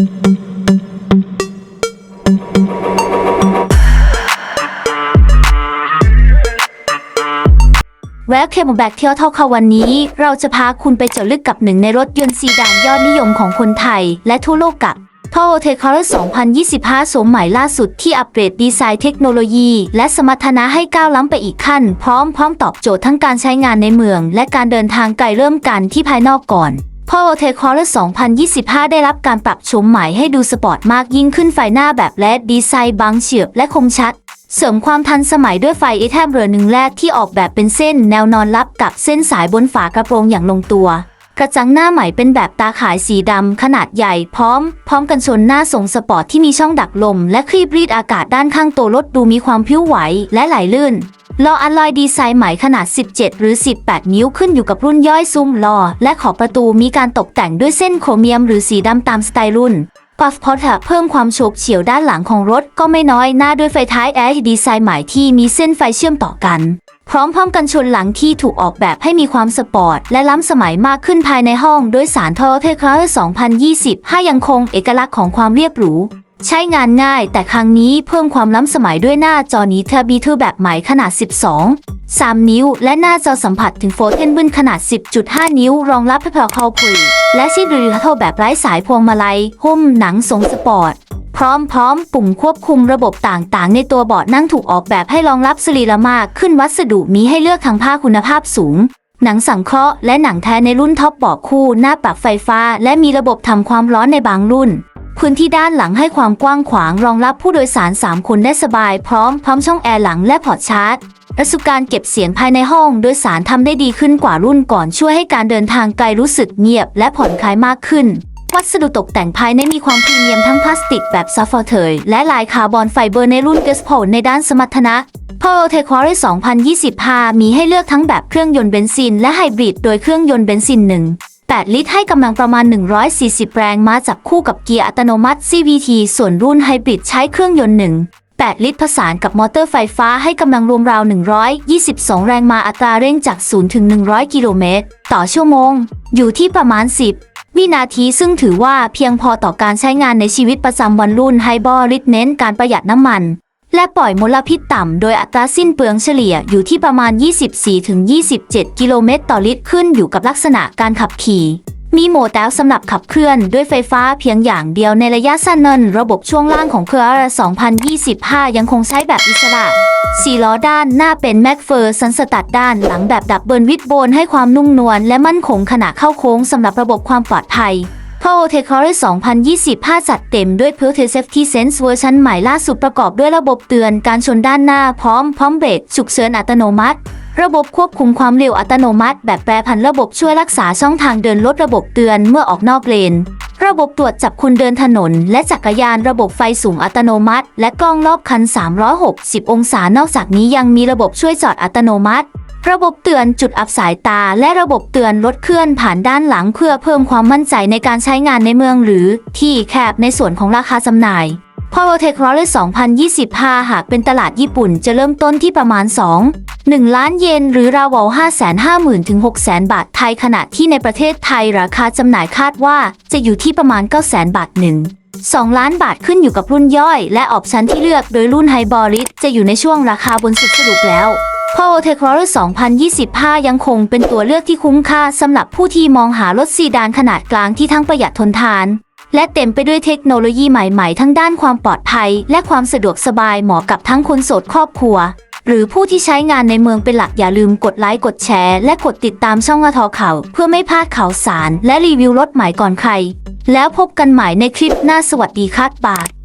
แวะเคมแบกเที่ยวเท่าค่ะวันนี้ เราจะพาคุณไปเจาะลึกกับหนึ่งในรถยนต์ซีดานยอดนิยมของคนไทย และทั่วโลกกับ p o t e c o r 2025 สมใหม่ล่าสุดที่อัปเกรดดีไซน์เทคโนโลยี และสมรรถนะให้ก้าวล้ำไปอีกขั้น พร้อมพร้อมตอบโจทย์ทั้งการใช้งานในเมือง และการเดินทางไกลเริ่มกันที่ภายนอกก่อน p o t e c o r 2025 ได้รับการปรับโฉมใหม่ให้ดูสปอร์ตมากยิ่งขึ้นไฟหน้าแบบและดีไซน์บางเฉียบและคมชัด เสริมความทันสมัยด้วยไฟเอแทบเรือหนึ่งแรกที่ออกแบบเป็นเส้นแนวนอนรับกับเส้นสายบนฝากระโปรงอย่างลงตัว กระจังหน้าใหม่เป็นแบบตาข่ายสีดำขนาดใหญ่พร้อม พร้อมกันชนหน้าทรงสปอร์ตที่มีช่องดักลม และคลีบรีดอากาศด้านข้างตัวรถดูมีความพิ้วไหวและไหลลื่น ล้ออัลอยดีไซน์ใหม่ขนาด 17 หรือ 18 นิ้วขึ้นอยู่กับรุ่นย่อยซุ้มล้อและขอบประตูมีการตกแต่งด้วยเส้นโครเมียมหรือสีดำตามสไตล์รุ่นปัฟพอตเพิ่มความโฉบเฉี่ยวด้านหลังของรถก็ไม่น้อยหน้าด้วยไฟท้ายแอร์ดีไซน์ใหม่ที่มีเส้นไฟเชื่อมต่อกัน พร้อมพร้อมกันชนหลังที่ถูกออกแบบให้มีความสปอร์ต และล้ำสมัยมากขึ้นภายในห้องโดยสาร Toyota Corolla 2020ให้ยังคงเอกลักษณ์ของความเรียบหรู ใช้งานง่ายแต่ครั้งนี้เพิ่มความล้ำสมัยด้วยหน้าจอนี้เทอร์บีทูแบบใหม่ขนาด 12 3 นิ้ว และหน้าจอสัมผัสถึงโฟลเทนบึนขนาด 10.5 นิ้ว รองรับให้พอเข้าปุยและซีรีส์โทแบบไร้สายพวงมาลัยหุ้มหนังทรงสปอร์ต พร้อมพร้อมปุ่มควบคุมระบบต่างๆ ในตัวเบาะนั่งถูกออกแบบให้รองรับสรีระมากขึ้นวัสดุมีให้เลือกทั้งผ้าคุณภาพสูงหนังสังเคราะห์และหนังแท้ในรุ่นท็อปเบาะคู่ หน้าปรับไฟฟ้า และมีระบบทำความร้อนในบางรุ่น พื้นที่ด้านหลังให้ความกว้างขวางรองรับผู้โดยสาร 3 คนได้สบายพร้อมพร้อมช่องแอร์หลังและพอร์ตชาร์จประสบการณ์เก็บเสียงภายในห้องโดยสารทำได้ดีขึ้นกว่ารุ่นก่อนช่วยให้การเดินทางไกลรู้สึกเงียบและผ่อนคลายมากขึ้น วัสดุตกแต่งภายในมีความพรีเมียมทั้งพลาสติกแบบซัฟเฟอร์เทยและลายคาร์บอนไฟเบอร์ในรุ่นเกสโพในด้านสมรรถนะ p o t e c o r 2025 มีให้เลือกทั้งแบบเครื่องยนต์เบนซินและไฮบริดโดยเครื่องยนต์เบนซิน1 8 ลิตรให้กำลังประมาณ 140 แรงม้าจับคู่กับเกียร์อัตโนมัติ CVT ส่วนรุ่นไฮบริดใช้เครื่องยนต์ 1 8 ลิตรผสานกับมอเตอร์ไฟฟ้าให้กำลังรวมราว 122 แรงม้าอัตราเร่งจาก 0 ถึง 100 กิโลเมตร ต่อชั่วโมง อยู่ที่ประมาณ 10 วินาทีซึ่งถือว่าเพียงพอต่อการใช้งานในชีวิตประจำวันรุ่นไฮบริดเน้นการประหยัดน้ำมัน และปล่อยมลพิษต่ำ โดยอัตราสิ้นเปลืองเฉลี่ยอยู่ที่ประมาณ 24-27 กิโลเมตรต่อลิตรขึ้นอยู่กับลักษณะการขับขี่ มีโหมดแต้วสำหรับขับเคลื่อนด้วยไฟฟ้าเพียงอย่างเดียวในระยะสั้นนั้นระบบช่วงล่างของเครือ2025 ยังคงใช้แบบอิสระสี่ล้อด้านหน้าเป็นแม็กเฟอร์สันสตัดด้านหลังแบบดับเบิลวิดโบนให้ความนุ่มนวลและมั่นคงขณะเข้าโค้งสำหรับระบบความปลอดภัย p o t e c o r 2025 จัดเต็มด้วย p u r e Safety Sense เวอร์ชันใหม่ล่าสุดประกอบด้วยระบบเตือนการชนด้านหน้าพร้อมพร้อมเบรกฉุกเฉินอัตโนมัติ ระบบควบคุมความเร็วอัตโนมัติ แบบแปรผันระบบช่วยรักษาช่องทางเดินลดระบบเตือนเมื่อออกนอกเลน ระบบตรวจจับคุณเดินถนน และจักรยานระบบไฟสูงอัตโนมัติ และกล้องรอบคัน 360 องศานอกจากนี้ยังมีระบบช่วยจอดอัตโนมัติ ระบบเตือนจุดอับสายตา และระบบเตือนรถเคลื่อนผ่านด้านหลังเพื่อเพิ่มความมั่นใจในการใช้งานในเมืองหรือที่แคบในส่วนของราคาจำหน่าย p o w e r t e c h n o l o g y 2025 หากเป็นตลาดญี่ปุ่นจะเริ่มต้นที่ประมาณ 2 1 ล้านเยนหรือราว550,000ถึง600,000บาทไทยขณะที่ในประเทศไทยราคาจำหน่ายคาดว่าจะอยู่ที่ประมาณ900,000 บาทหนึ่ง2 ล้านบาทขึ้นอยู่กับรุ่นย่อย และออปชันที่เลือกโดยรุ่นไฮบริดจะอยู่ในช่วงราคาบนสุดสรุปแล้ว p o t e c o r 2025 ยังคงเป็นตัวเลือกที่คุ้มค่าสำหรับผู้ที่มองหารถซีดานขนาดกลางที่ทั้งประหยัดทนทาน และเต็มไปด้วยเทคโนโลยีใหม่ๆ ทั้งด้านความปลอดภัย และความสะดวกสบายเหมาะกับทั้งคนโสดครอบครัว หรือผู้ที่ใช้งานในเมืองเป็นหลักอย่าลืมกดไลค์กดแชร์และกดติดตามช่องอทอข่าวเพื่อไม่พลาดข่าวสาร และรีวิวรถใหม่ก่อนใคร แล้วพบกันใหม่ในคลิปหน้าสวัสดีครับบาท